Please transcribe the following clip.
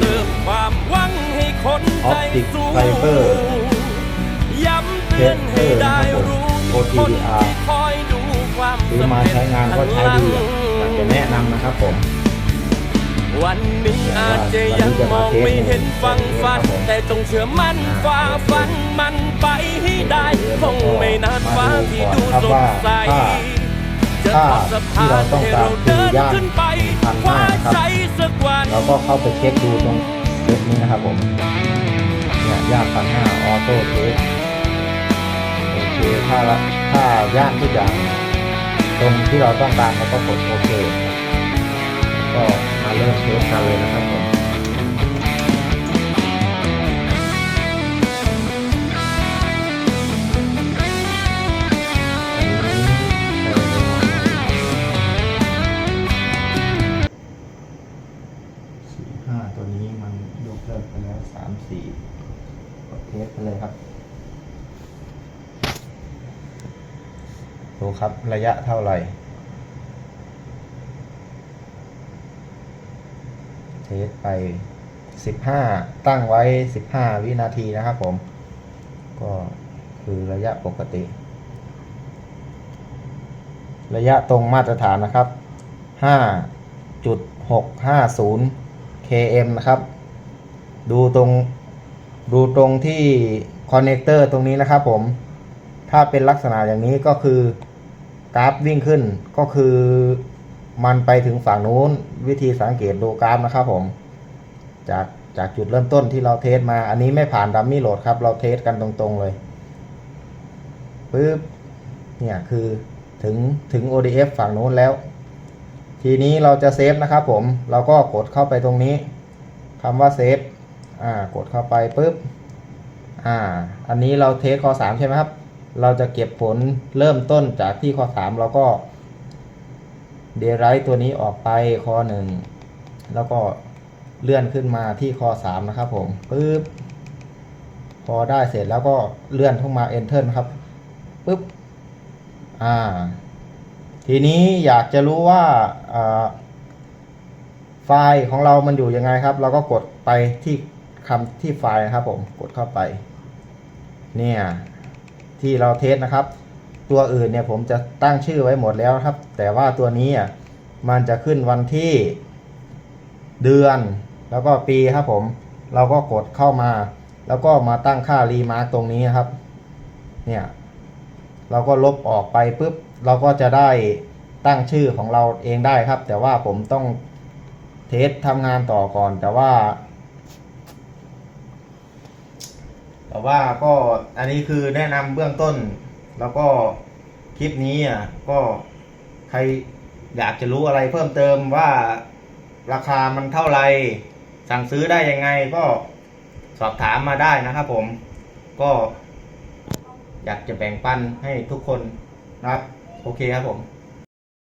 เติมความหวังให้คนใจ Optic สู้ Fiber ย้ำเตือนให้ได้รู้โอคน OTDR ที่คอยดูความซื้อสำมาเร็จใช้งานก็ใช้ดีอะอยากจะแนะนำนะครับผม วันนี้อาจจะยังมองไม่เห็นฟังฟัน แต่จงเชื่อมั่นฝ่าฟันมันไปให้ได้คงไม่นานฟ้าที่ดูสดใส จะทอดสะพานให้เราเดินขึ้นไป คว้าใจสักวันเราก็เข้าไปเช็คดูตรงเว็บนี้นะครับผมเนี่ยย่านพันห้าออโต้เทสโอเคถ้าละถ้าย่านทุกอย่างตรงที่เราต้องการเราก็กดโอเค ก็มาเริ่มเทสกันเลยนะครับผม เทสไปเลยครับ ดูครับระยะเท่าไหร่เทสไปสิบห้าตั้งไว้สิบห้าวินาทีนะครับผม ก็คือระยะปกติ ระยะตรงมาตรฐานนะครับห้าจุดหกห้าศูนย์ km นะครับ ดูตรง ดูตรงที่คอนเนคเตอร์ตรงนี้นะครับผม ถ้าเป็นลักษณะอย่างนี้ก็คือกราฟวิ่งขึ้นก็คือมันไปถึงฝั่งนู้นวิธีสังเกตดูกราฟนะครับผม จากจากจุดเริ่มต้นที่เราเทสมาอันนี้ไม่ผ่านดัมมี่โหลดครับ เราเทสกันตรงๆเลยปึ๊บเนี่ยคือถึงถึง ODF ฝั่งนู้นแล้ว ทีนี้เราจะเซฟนะครับผม เราก็กดเข้าไปตรงนี้คำว่าเซฟ อ่ากดเข้าไปปุ๊บอ่าอันนี้เราเทสข้อ3ใช่ไหมครับ เราจะเก็บผลเริ่มต้นจากที่ข้อ3เราก็เดไรตัวนี้ออกไปข้อ1แล้วก็เลื่อนขึ้นมาที่ข้อ3นะครับผมปุ๊บพอได้เสร็จแล้วก็เลื่อนเข้ามา enter นะครับปุ๊บอ่าทีนี้อยากจะรู้ว่าอ่าไฟล์ของเรามันอยู่ยังไงครับ เราก็กดไปที่ คำที่ไฟล์นะครับผมกดเข้าไป เนี่ยที่เราเทสนะครับ ตัวอื่นเนี่ยผมจะตั้งชื่อไว้หมดแล้วครับ แต่ว่าตัวนี้อะมันจะขึ้นวันที่เดือนแล้วก็ปีครับผม เราก็กดเข้ามา แล้วก็มาตั้งค่ารีมาร์กตรงนี้นครับ เนี่ย เราก็ลบออกไปปุ๊บ เราก็จะได้ตั้งชื่อของเราเองได้ครับ แต่ว่าผมต้องเทสทำงานต่อก่อน แต่ว่า แต่ว่าก็อันนี้คือแนะนำเบื้องต้น แล้วก็คลิปนี้อะก็ใครอยากจะรู้อะไรเพิ่มเติมว่าราคามันเท่าไหร่สั่งซื้อได้ยังไงก็สอบถามมาได้นะครับผมก็อยากจะแบ่งปันให้ทุกคนนะครับ โอเคครับผม